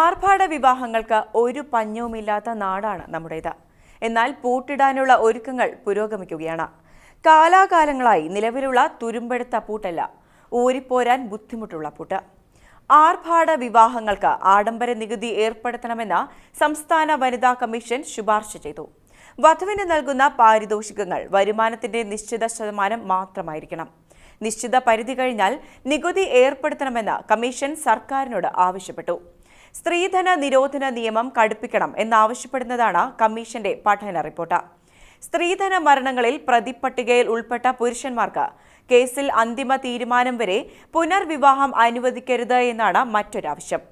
ആർഭാട വിവാഹങ്ങൾക്ക് ഒരു പഞ്ഞവുമില്ലാത്ത നാടാണ് നമ്മുടേത്. എന്നാൽ പൂട്ടിടാനുള്ള ഒരുക്കങ്ങൾ പുരോഗമിക്കുകയാണ്. കാലാകാലങ്ങളായി നിലവിലുള്ള തുരുമ്പെടുത്ത പൂട്ടല്ല ഊരിപ്പോരാൻ ബുദ്ധിമുട്ടുള്ള പൂട്ട്. ആർഭാട വിവാഹങ്ങൾക്ക് ആഡംബര നികുതി ഏർപ്പെടുത്തണമെന്ന സംസ്ഥാന വനിതാ കമ്മീഷൻ ശുപാർശ ചെയ്തു. വധുവിന് നൽകുന്ന പാരിതോഷികങ്ങൾ വരുമാനത്തിന്റെ നിശ്ചിത ശതമാനം മാത്രമായിരിക്കണം. നിശ്ചിത പരിധി കഴിഞ്ഞാൽ നികുതി ഏർപ്പെടുത്തണമെന്ന് കമ്മീഷൻ സർക്കാരിനോട് ആവശ്യപ്പെട്ടു. സ്ത്രീധന നിരോധന നിയമം കടുപ്പിക്കണം എന്നാവശ്യപ്പെടുന്നതാണ് കമ്മീഷന്റെ പഠന റിപ്പോർട്ട്. സ്ത്രീധന മരണങ്ങളിൽ പ്രതിപ്പട്ടികയിൽ ഉൾപ്പെട്ട പുരുഷന്മാർക്ക് കേസിൽ അന്തിമ തീരുമാനം വരെ പുനർവിവാഹം അനുവദിക്കരുത് എന്നാണ് മറ്റൊരാവശ്യം.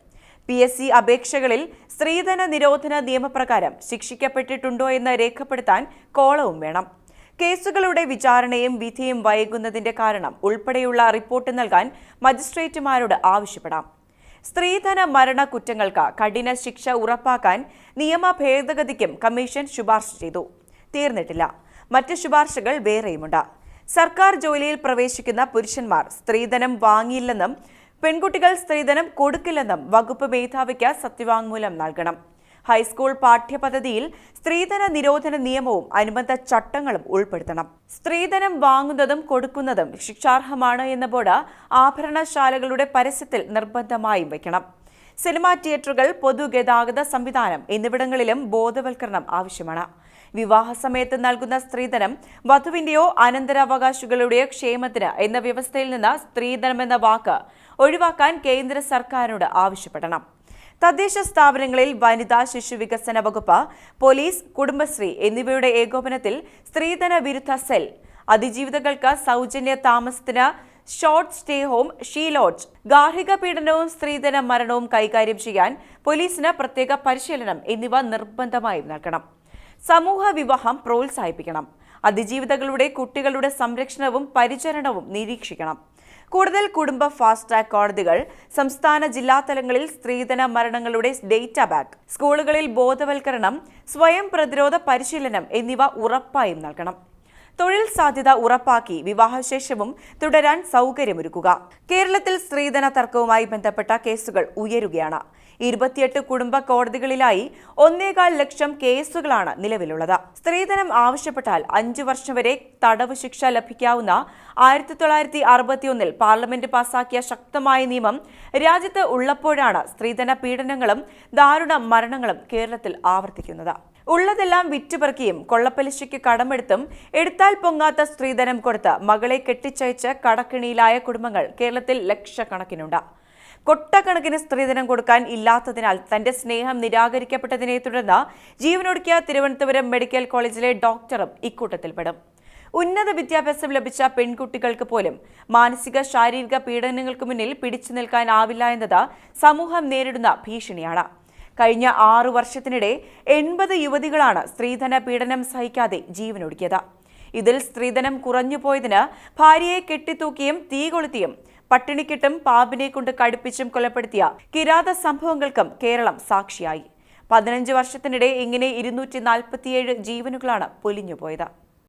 പി എസ് സി അപേക്ഷകളിൽ സ്ത്രീധന നിരോധന നിയമപ്രകാരം ശിക്ഷിക്കപ്പെട്ടിട്ടുണ്ടോ എന്ന് രേഖപ്പെടുത്താൻ കോളവും വേണം. കേസുകളുടെ വിചാരണയും വിധിയും വൈകുന്നതിന്റെ കാരണം ഉൾപ്പെടെയുള്ള റിപ്പോർട്ട് നൽകാൻ മജിസ്ട്രേറ്റുമാരോട് ആവശ്യപ്പെടാം. സ്ത്രീധന മരണ കുറ്റങ്ങൾക്ക് കഠിന ശിക്ഷ ഉറപ്പാക്കാൻ നിയമ ഭേദഗതിക്കും കമ്മീഷൻ ശുപാർശ ചെയ്തു. തീർന്നിട്ടില്ല. മറ്റ് ശുപാർശകൾ വേറെയുമുണ്ട്. സർക്കാർ ജോലിയിൽ പ്രവേശിക്കുന്ന പുരുഷന്മാർ സ്ത്രീധനം വാങ്ങിയില്ലെന്നും പെൺകുട്ടികൾ സ്ത്രീധനം കൊടുക്കില്ലെന്നും വകുപ്പ് മേധാവിക്ക് സത്യവാങ്മൂലം നൽകണം. ഹൈസ്കൂൾ പാഠ്യപദ്ധതിയിൽ സ്ത്രീധന നിരോധന നിയമവും അനുബന്ധ ചട്ടങ്ങളും ഉൾപ്പെടുത്തണം. സ്ത്രീധനം വാങ്ങുന്നതും കൊടുക്കുന്നതും ശിക്ഷാർഹമാണ് എന്ന ബോർഡ് ആഭരണശാലകളുടെ പരസ്യത്തിൽ നിർബന്ധമായും വയ്ക്കണം സിനിമാ തിയേറ്ററുകൾ പൊതുഗതാഗത സംവിധാനം എന്നിവിടങ്ങളിലും ബോധവൽക്കരണം ആവശ്യമാണ്. വിവാഹ സമയത്ത് നൽകുന്ന സ്ത്രീധനം വധുവിന്റെയോ അനന്തരാവകാശികളുടെയോ ക്ഷേമത്തിന് എന്ന വ്യവസ്ഥയിൽ നിന്ന് സ്ത്രീധനം എന്ന വാക്ക് ഒഴിവാക്കാൻ കേന്ദ്ര സർക്കാരിനോട് ആവശ്യപ്പെടണം. തദ്ദേശ സ്ഥാപനങ്ങളിൽ വനിതാ ശിശു വികസന വകുപ്പ് പോലീസ് കുടുംബശ്രീ എന്നിവയുടെ ഏകോപനത്തിൽ സ്ത്രീധന വിരുദ്ധ സെൽ. അതിജീവിതകൾക്ക് സൗജന്യ താമസത്തിന് short stay home she lodge. ഗാർഹിക പീഡനവും സ്ത്രീധന മരണവും കൈകാര്യം ചെയ്യാൻ പോലീസിന് പ്രത്യേക പരിശീലനം എന്നിവ നിർബന്ധമായി നൽകണം. സമൂഹ വിവാഹം പ്രോത്സാഹിപ്പിക്കണം. അതിജീവിതകളുടെ കുട്ടികളുടെ സംരക്ഷണവും പരിചരണവും നിരീക്ഷിക്കണം. കൂടുതൽ കുടുംബ ഫാസ്റ്റ് ട്രാക്ക് കോടതികൾ സംസ്ഥാന ജില്ലാ തലങ്ങളിൽ സ്ത്രീധന മരണങ്ങളുടെ ഡേറ്റ ബാങ്ക് സ്കൂളുകളിൽ ബോധവൽക്കരണം സ്വയം പ്രതിരോധ പരിശീലനം എന്നിവ ഉറപ്പായും നൽകണം. തൊഴിൽ സാധ്യത ഉറപ്പാക്കി വിവാഹശേഷവും തുടരാൻ സൗകര്യമൊരുക്കുക. കേരളത്തിൽ സ്ത്രീധന തർക്കവുമായി ബന്ധപ്പെട്ട കേസുകൾ ഉയരുകയാണ്. ഇരുപത്തിയെട്ട് കുടുംബ കോടതികളിലായി ഒന്നേകാൽ ലക്ഷം കേസുകളാണ് നിലവിലുള്ളത്. സ്ത്രീധനം ആവശ്യപ്പെട്ടാൽ അഞ്ചു വർഷം വരെ തടവ് ശിക്ഷ ലഭിക്കാവുന്ന ആയിരത്തി തൊള്ളായിരത്തി അറുപത്തിയൊന്നിൽ പാർലമെന്റ് പാസാക്കിയ ശക്തമായ നിയമം രാജ്യത്ത് ഉള്ളപ്പോഴാണ് സ്ത്രീധന പീഡനങ്ങളും ദാരുണ മരണങ്ങളും കേരളത്തിൽ ആവർത്തിക്കുന്നത്. ഉള്ളതെല്ലാം വിറ്റുപെറുക്കിയും കൊള്ളപ്പലിശയ്ക്ക് കടമെടുത്തും എടുത്താൽ പൊങ്ങാത്ത സ്ത്രീധനം കൊടുത്ത് മകളെ കെട്ടിച്ചയച്ച് കടക്കിണിയിലായ കുടുംബങ്ങൾ കേരളത്തിൽ ലക്ഷക്കണക്കിനുണ്ട്. കൊട്ടക്കണക്കിന് സ്ത്രീധനം കൊടുക്കാൻ ഇല്ലാത്തതിനാൽ തന്റെ സ്നേഹം നിരാകരിക്കപ്പെട്ടതിനെ തുടർന്ന് ജീവനൊടുക്കിയ തിരുവനന്തപുരം മെഡിക്കൽ കോളേജിലെ ഡോക്ടറും ഇക്കൂട്ടത്തിൽപ്പെടും. ഉന്നത വിദ്യാഭ്യാസം ലഭിച്ച പെൺകുട്ടികൾക്ക് പോലും മാനസിക ശാരീരിക പീഡനങ്ങൾക്ക് മുന്നിൽ പിടിച്ചു നിൽക്കാനാവില്ല എന്നത് സമൂഹം നേരിടുന്ന ഭീഷണിയാണ്. കഴിഞ്ഞ ആറു വർഷത്തിനിടെ എൺപത് യുവതികളാണ് സ്ത്രീധന പീഡനം സഹിക്കാതെ ജീവനൊടുക്കിയത്. ഇതിൽ സ്ത്രീധനം കുറഞ്ഞുപോയതിന് ഭാര്യയെ കെട്ടിത്തൂക്കിയും തീ കൊളുത്തിയും പട്ടിണിക്കിട്ടും പാമ്പിനെ കൊണ്ട് കടുപ്പിച്ചും കൊലപ്പെടുത്തിയ കിരാത സംഭവങ്ങൾക്കും കേരളം സാക്ഷിയായി. പതിനഞ്ച് വർഷത്തിനിടെ ഇങ്ങനെ ഇരുന്നൂറ്റി നാൽപ്പത്തിയേഴ് ജീവനുകളാണ് പൊലിഞ്ഞുപോയത്.